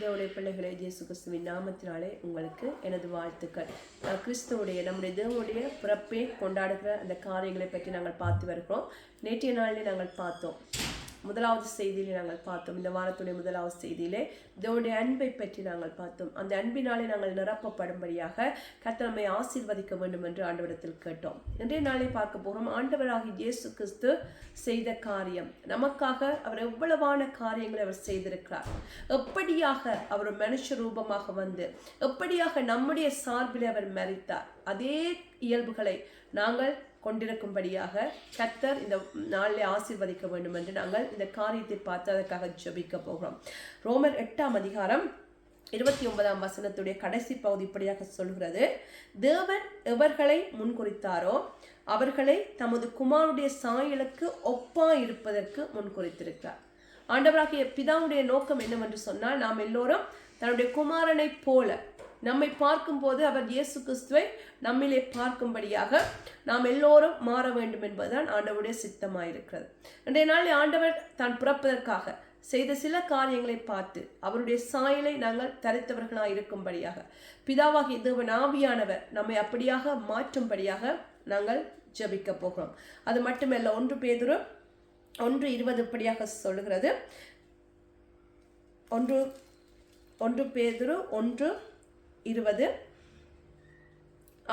தேவனுடைய பிள்ளைகளே இயேசு கிறிஸ்துவின் நாமத்தினாலே உங்களுக்கு எனது வாழ்த்துக்கள். நான் கிறிஸ்துவுடைய நம்முடைய தேவனுடைய பிறப்பை கொண்டாடுகிற அந்த காரியங்களை பற்றி நாங்கள் பார்த்து வருகிறோம். நேற்றைய நாளிலே நாங்கள் பார்த்தோம். முதலாவது செய்தியிலே நாங்கள் பார்த்தோம். இந்த வாரத்துடைய முதலாவது செய்தியிலே தேவனுடைய அன்பை பற்றி நாங்கள் பார்த்தோம். அந்த அன்பினாலே நாங்கள் நிரப்பப்படும்படியாக கத்தனமை ஆசீர்வதிக்க வேண்டும் என்று ஆண்டவரத்தில் கேட்டோம். இன்றைய நாளை பார்க்க போகிறோம். ஆண்டவராகி இயேசு கிறிஸ்து செய்த காரியம். நமக்காக அவர் எவ்வளவான காரியங்களை அவர் செய்திருக்கிறார். எப்படியாக அவர் மனுஷ ரூபமாக வந்து எப்படியாக நம்முடைய சார்பில் அவர் மறித்தார் அதே இயல்புகளை நாங்கள் கொண்டிருக்கும்படியாக கத்தர் இந்த நாளில் ஆசீர்வதிக்க வேண்டும் என்று நாங்கள் இந்த காரியத்தை பார்த்து அதற்காக ஜபிக்க போகிறோம். ரோமர் எட்டாம் அதிகாரம் இருபத்தி ஒன்பதாம் வசனத்துடைய கடைசி பகுதி இப்படியாக சொல்கிறது. தேவன் எவர்களை முன்குறித்தாரோ அவர்களை தமது குமாருடைய சாயலுக்கு ஒப்பா இருப்பதற்கு முன்குறித்திருக்கிறார். ஆண்டவராகிய பிதாவுடைய நோக்கம் என்னவென்று சொன்னால் நாம் எல்லோரும் தன்னுடைய குமாரனைப் போல நம்மை பார்க்கும்போது அவர் இயேசு கிறிஸ்துவை நம்மிலே பார்க்கும்படியாக நாம் எல்லோரும் மாற வேண்டும் என்பதுதான் ஆண்டவருடைய சித்தமாயிருக்கிறது. இன்றைய நாளில் ஆண்டவர் தான் பிறப்பதற்காக செய்த சில காரியங்களை பார்த்து அவருடைய சாயலை நாங்கள் தரித்தவர்களாக இருக்கும்படியாக பிதாவாகிய தேவன் ஆவியானவர் நம்மை அப்படியாக மாற்றும்படியாக நாங்கள் ஜபிக்க போகிறோம். அது மட்டுமல்ல ஒன்று பேதுரு ஒன்று இருபது படியாக சொல்லுகிறது. ஒன்று ஒன்று பேதுரு ஒன்று இருபது.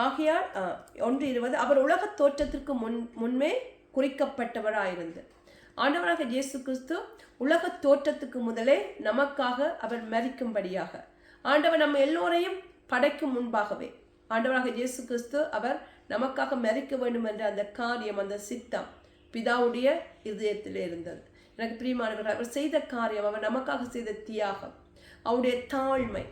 ஆகையால் ஒன்று இருபது அவர் உலக தோற்றத்திற்கு முன் முன்பே குறிக்கப்பட்டவராயிருந்து. ஆண்டவராக இயேசு கிறிஸ்து உலக தோற்றத்துக்கு முதலே நமக்காக அவர் மறிக்கும்படியாக ஆண்டவர் நம்ம எல்லோரையும் படைக்கும் முன்பாகவே ஆண்டவராக இயேசு கிறிஸ்து அவர் நமக்காக மறிக்க வேண்டும் என்ற அந்த காரியம் அந்த சித்தம் பிதாவுடைய இதயத்தில் இருந்தது. எனக்கு பிரியமானவர்கள் அவர் செய்த காரியம் அவர் நமக்காக செய்த தியாகம் அவருடைய தாழ்மை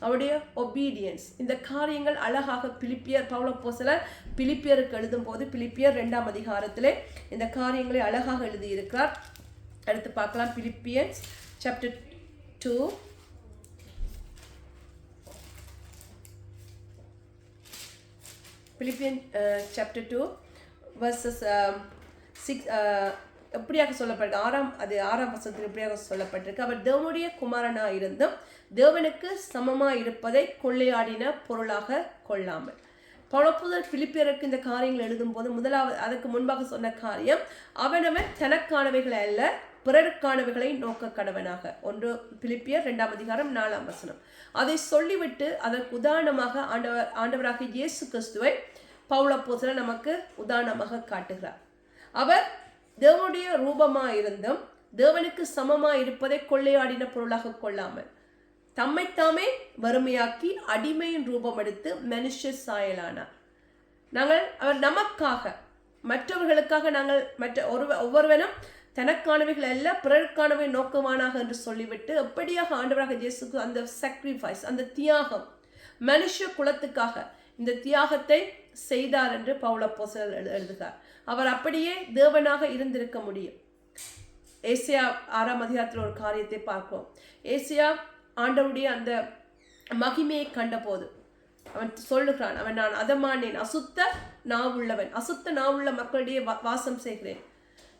அவருடைய ஒபீடியன்ஸ் இந்த காரியங்கள் அழகாக பிலிப்பியர் பவுல போசலர் பிலிப்பியருக்கு எழுதும் போது பிலிப்பியர் ரெண்டாம் அதிகாரத்திலே இந்த காரியங்களை அழகாக எழுதியிருக்கிறார். அடுத்து பார்க்கலாம் Philippians chapter two Philippian chapter two verses six எப்படியாக சொல்லப்பட்டிருக்கு? ஆறாம் அது ஆறாம் வசனத்தில் எப்படியாக சொல்லப்பட்டிருக்கு? அவர் தேவனுடைய குமாரனா இருந்தும் தேவனுக்கு சமமாக இருப்பதை கொள்ளையாடின பொருளாக கொள்ளாமல். பழப்புதல் பிலிப்பியருக்கு இந்த காரியங்கள் எழுதும்போது முதலாவது அதற்கு முன்பாக சொன்ன காரியம் அவனவன் தனக்கானவைகளை அல்ல பிறருக்கானவைகளை நோக்க கடவனாக. ஒன்று பிலிப்பியர் இரண்டாம் அதிகாரம் நாலாம் வசனம். அதை சொல்லிவிட்டு அதற்கு உதாரணமாக ஆண்டவர் ஆண்டவராக இயேசு கிறிஸ்துவை பவுளப்போசல நமக்கு உதாரணமாக காட்டுகிறார். அவர் தேவனுடைய ரூபமாக இருந்தும் தேவனுக்கு சமமாக இருப்பதை கொள்ளையாடின பொருளாக கொள்ளாமல் தம்மைத்தாமே வறுமையாக்கி அடிமையின் ரூபம் எடுத்து மனுஷ சாயலானார். நாங்கள் அவர் நமக்காக மற்றவர்களுக்காக நாங்கள் மற்ற ஒரு ஒவ்வொருவனும் தனக்கானவைகள் அல்ல பிறருக்கானவை நோக்கமானாக என்று சொல்லிவிட்டு எப்படியாக ஆண்டவராக இயேசுக்கு அந்த சாக்ரிஃபைஸ் அந்த தியாகம் மனுஷ குலத்துக்காக இந்த தியாகத்தை செய்தார் என்று பவுலப்போசல் எழு எழுதுகிறார். அவர் அப்படியே தேவனாக இருந்திருக்க முடியும். ஏசியா ஆறாம் அதிகாரத்தில் ஒரு காரியத்தை பார்ப்போம். ஏசியா ஆண்டவுடைய அந்த மகிமையை கண்டபோது அவன் சொல்லுகிறான் அவன் நான் அதமானேன் அசுத்த நாவுள்ளவன் அசுத்த நாவுள்ள மக்களிடையே வா- வாசம் செய்கிறேன்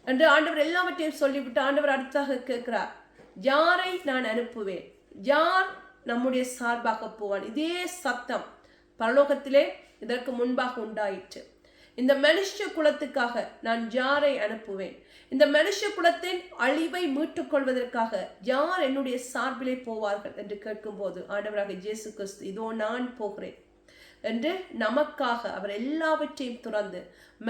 என்று ஆண்டவர் எல்லாவற்றையும் சொல்லிவிட்டு ஆண்டவர் அடுத்தாக கேட்கிறார். யாரை நான் அனுப்புவேன்? யார் நம்முடைய சார்பாக போவான்? இதே சத்தம் பரலோகத்திலே இதற்கு முன்பாக உண்டாயிற்று. இந்த மனுஷ குலத்துக்காக நான் யாரை அனுப்புவேன்? இந்த மனுஷ குலத்தின் அழிவை மீட்டுக் கொள்வதற்காக யார் என்னுடைய சார்பிலே போவார்கள்? என்று கேட்கும்போது ஆண்டவராக இயேசு கிறிஸ்து இதோ நான் போகிறேன். என்று நமக்காக அவர் எல்லாவற்றையும் துறந்து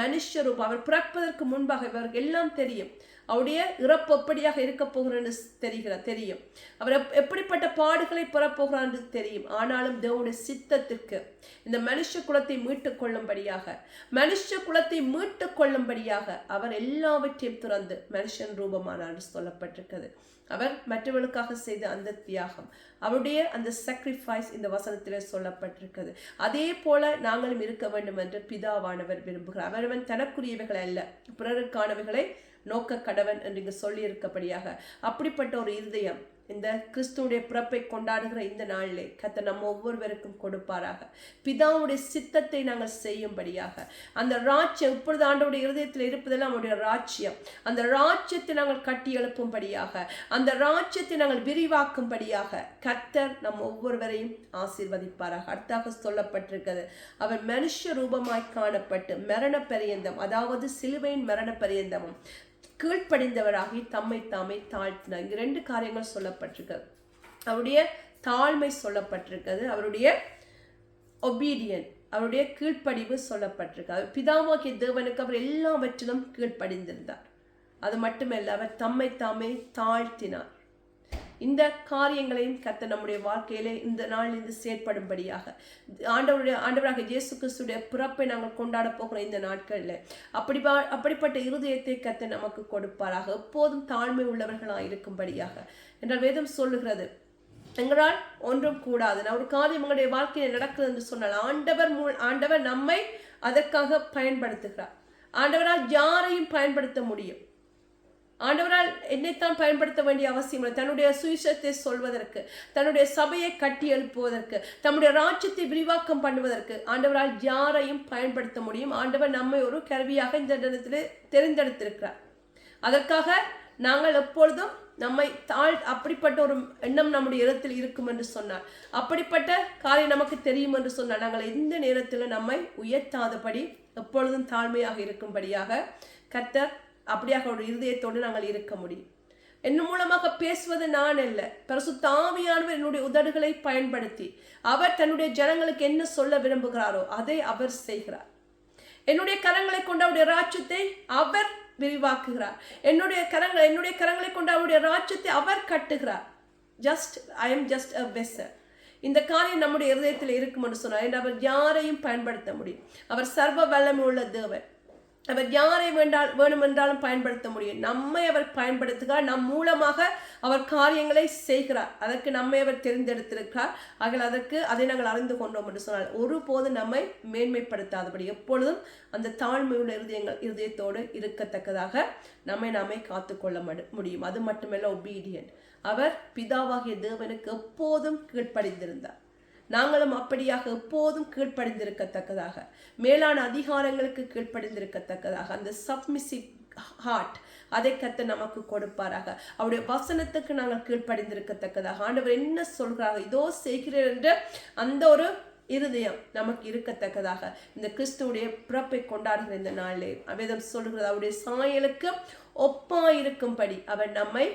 மனுஷ ரூபம் அவர் பிறப்பதற்கு முன்பாக இவருக்கு எல்லாம் தெரியும். அவருடைய இறப்பு எப்படியாக இருக்க போகிறன்னு தெரிகிற தெரியும். அவர் எப்படிப்பட்ட பாடுகளை பெறப்போகிறார் என்று தெரியும். ஆனாலும் தேவனுடைய சித்தத்திற்கு இந்த மனுஷ குலத்தை மீட்டுக் கொள்ளும்படியாக மனுஷ குலத்தை மீட்டுக் கொள்ளும்படியாக அவர் எல்லாவற்றையும் துறந்து மனுஷன் ரூபமானார் என்று சொல்லப்பட்டிருக்கிறது. அவர் மற்றவர்களுக்காக செய்த அந்த தியாகம் அவருடைய அந்த sacrifice இந்த வசனத்திலே சொல்லப்பட்டிருக்கிறது. அதே அதே போல நாங்களும் இருக்க வேண்டும் என்று பிதாவானவர் விரும்புகிறார். அவரவன் தனக்குரியவைகள் அல்ல. பிறருக்கானவைகளை நோக்க கடவன் என்று இங்கு சொல்லியிருக்கபடியாக. அப்படிப்பட்ட ஒரு இருதயம் இந்த கிறிஸ்துவனுடைய பிறப்பை கொண்டாடுகிற இந்த நாளிலே கத்த நம்ம ஒவ்வொருவருக்கும் கொடுப்பாராக. பிதாவுடைய சித்தத்தை நாங்கள் செய்யும்படியாக. அந்த ராஜ்யம் இப்பொழுது ஆண்டோடைய இருதயத்தில் இருப்பதெல்லாம் அவருடைய ராஜ்யம். அந்த ராஜ்யத்தை நாங்கள் கட்டி எழுப்பும்படியாக. அந்த ராஜ்யத்தை நாங்கள் விரிவாக்கும்படியாக கத்தர் நம் ஒவ்வொருவரையும் ஆசீர்வதிப்பாராக. அடுத்தாக சொல்லப்பட்டிருக்கிறது அவர் மனுஷ ரூபமாய் காணப்பட்டு மரண பரியந்தம் அதாவது சிலுவையின் மரண பரியந்தமும் கீழ்ப்படிந்தவராகி தம்மை தாமே தாழ்த்தினார். இங்கே ரெண்டு காரியங்கள் சொல்லப்பட்டிருக்கிறது அவருடைய தாழ்மை சொல்லப்பட்டிருக்கிறது அவருடைய ஒபீடியன் அவருடைய கீழ்ப்படிவு சொல்லப்பட்டிருக்கு. அவர் பிதாவாகிய தேவனுக்கு அவர் எல்லாவற்றிலும் கீழ்ப்படிந்திருந்தார். அது மட்டுமல்ல அவர் தம்மை தாமே தாழ்த்தினார். இந்த காரியங்களையும் கத்த நம்முடைய வாழ்க்கையிலே இந்த நாளிலிருந்து செயற்படும்படியாக. ஆண்டவருடைய ஆண்டவராக இயேசு கிறிஸ்துடைய பிறப்பை நாங்கள் கொண்டாட போகிற இந்த நாட்களில். அப்படி அப்படிப்பட்ட இருதயத்தை கத்த நமக்கு கொடுப்பாராக. எப்போதும் தாழ்மை உள்ளவர்களாக இருக்கும்படியாக. என்றால் வேதம் சொல்லுகிறது எங்களால் ஒன்றும் கூடாது. நான் ஒரு காரியம் எங்களுடைய வாழ்க்கையில் நடக்குது என்று சொன்னால் ஆண்டவர் மூ ஆண்டவர் நம்மை அதற்காக பயன்படுத்துகிறார். ஆண்டவரால் யாரையும் பயன்படுத்த முடியும். ஆண்டவரால் என்னைத்தான் பயன்படுத்த வேண்டிய அவசியம் இல்லை. தன்னுடைய சுவிசத்தை சொல்வதற்கு தன்னுடைய சபையை கட்டி எழுப்புவதற்கு தம்முடைய ராஜ்யத்தை விரிவாக்கம் பண்ணுவதற்கு ஆண்டவரால் யாரையும் பயன்படுத்த முடியும். ஆண்டவர் நம்மை ஒரு கருவியாக இந்த இடத்துல தெரிந்தெடுத்திருக்கிறார். அதற்காக நாங்கள் எப்பொழுதும் நம்மை தாழ் அப்படிப்பட்ட ஒரு எண்ணம் நம்முடைய இடத்தில் இருக்கும் என்று சொன்னார். அப்படிப்பட்ட காரியம் நமக்கு தெரியும் என்று சொன்னார். நாங்கள் எந்த நேரத்தில் நம்மை உயர்த்தாதபடி எப்பொழுதும் தாழ்மையாக இருக்கும்படியாக கர்த்தர் அப்படியாக ஒரு இருதயத்தோடு நாங்கள் இருக்க முடியும். என் மூலமாக பேசுவது நான் அல்ல. பரிசுத்த ஆவியானவர் என்னுடைய உதடுகளை பயன்படுத்தி அவர் தன்னுடைய ஜனங்களுக்கு என்ன சொல்ல விரும்புகிறாரோ அதை அவர் செய்கிறார். என்னுடைய கரங்களை கொண்டு அவருடைய ராஜ்யத்தை அவர் விரிவாக்குகிறார். என்னுடைய கரங்கள் என்னுடைய கரங்களை கொண்டு அவருடைய ராஜ்யத்தை அவர் கட்டுகிறார். Just I am just a வெசர் இந்த காரியம் நம்முடைய இருதயத்தில் இருக்கும் என்று சொன்னார் அவர் யாரையும் பயன்படுத்த முடியும். அவர் சர்வ வல்லமை உள்ள தேவர் அவர் யாரை வேண்டால் வேணுமென்றாலும் பயன்படுத்த முடியும். நம்மை அவர் பயன்படுத்துகிறார். நம் மூலமாக அவர் காரியங்களை செய்கிறார். அதற்கு நம்மை அவர் தெரிந்தெடுத்திருக்கிறார். ஆகிய அதற்கு அதை நாங்கள் அறிந்து கொண்டோம் என்று சொன்னால் ஒருபோது நம்மை மேன்மைப்படுத்தாதபடி எப்பொழுதும் அந்த தாழ்மையுள்ள இருதயங்கள் இருதயத்தோடு இருக்கத்தக்கதாக நம்மை நாமே காத்துக்கொள்ள முடியும். அது மட்டுமல்ல ஒபீடியன் அவர் பிதாவாகிய தேவனுக்கு எப்போதும் கீழ்ப்படிந்திருந்தார். நாங்களும் அப்படியாக எப்போதும் கீழ்ப்படிந்திருக்கத்தக்கதாக மேலான அதிகாரங்களுக்கு கீழ்ப்படிந்திருக்கத்தக்கதாக அந்த சப்மிசிவ் ஹார்ட் அதை கத்த நமக்கு கொடுப்பாராக. அவருடைய வசனத்துக்கு நாங்கள் கீழ்ப்படிந்திருக்கத்தக்கதாக. ஆண்டவர் என்ன சொல்கிறாங்க இதோ செய்கிறேன் என்று அந்த ஒரு இருதயம் நமக்கு இருக்கத்தக்கதாக. இந்த கிறிஸ்துவுடைய பிறப்பை கொண்டாடுகிற இந்த நாளிலே அவேதம் சொல்கிறது அவருடைய சாயலுக்கு ஒப்பாயிருக்கும்படி அவர் நம்மை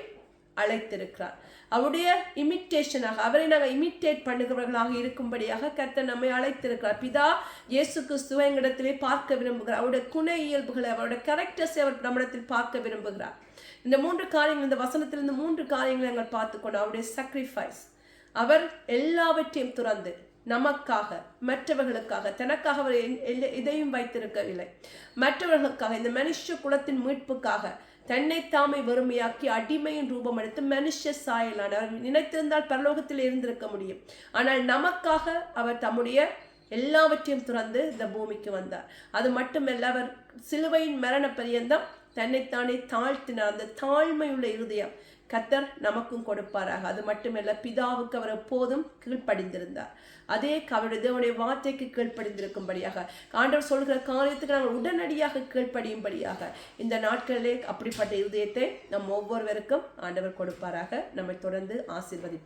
அழைத்திருக்கிறார். அவருடைய இமிட்டேஷனாக அவரை நாங்கள் இமிட்டேட் பண்ணுகிறவர்களாக இருக்கும்படியாக கர்த்தர் நம்மை அழைத்திருக்கிறார். பிதா இயேசு கிறிஸ்துவ எங்களிடத்திலே பார்க்க விரும்புகிறார். அவருடைய குண இயல்புகளை அவருடைய கேரக்டர்ஸை அவர் நம்மிடத்தில் பார்க்க விரும்புகிறார். இந்த மூன்று காரியங்கள் இந்த வசனத்திலிருந்து மூன்று காரியங்களை நாங்கள் பார்த்துக்கொண்டோம். அவருடைய சாக்ரிஃபைஸ் அவர் எல்லாவற்றையும் துறந்து நமக்காக மற்றவர்களுக்காக தனக்காக அவர் இதையும் வைத்திருக்கவில்லை. மற்றவர்களுக்காக இந்த மனுஷ குலத்தின் மீட்புக்காக தன்னைத்தாமை வறுமையாக்கி அடிமையின் ரூபம் எடுத்து மனுஷ சாயலான அவர் நினைத்திருந்தால் பரலோகத்தில் இருந்திருக்க முடியும். ஆனால் நமக்காக அவர் தம்முடைய எல்லாவற்றையும் துறந்து இந்த பூமிக்கு வந்தார். அது மட்டுமல்ல அவர் சிலுவையின் மரண பரியந்தம் தன்னைத்தானே தாழ்த்தினார். அந்த தாழ்மையுள்ள இருதயம் கத்தர் நமக்கும் கொடுப்பாராக. அது மட்டுமல்ல பிதாவுக்கு அவர் எப்போதும் கீழ்ப்படிந்திருந்தார். அதே அவருடைய தேவனுடைய வார்த்தைக்கு கீழ்ப்படிந்திருக்கும்படியாக. ஆண்டவர் சொல்கிற காரியத்துக்கு நாங்கள் உடனடியாக கீழ்ப்படியும்படியாக. இந்த நாட்களிலே அப்படிப்பட்ட இருதயத்தை நம் ஒவ்வொருவருக்கும் ஆண்டவர் கொடுப்பாராக. நம்மை தொடர்ந்து ஆசீர்வதிப்பார்.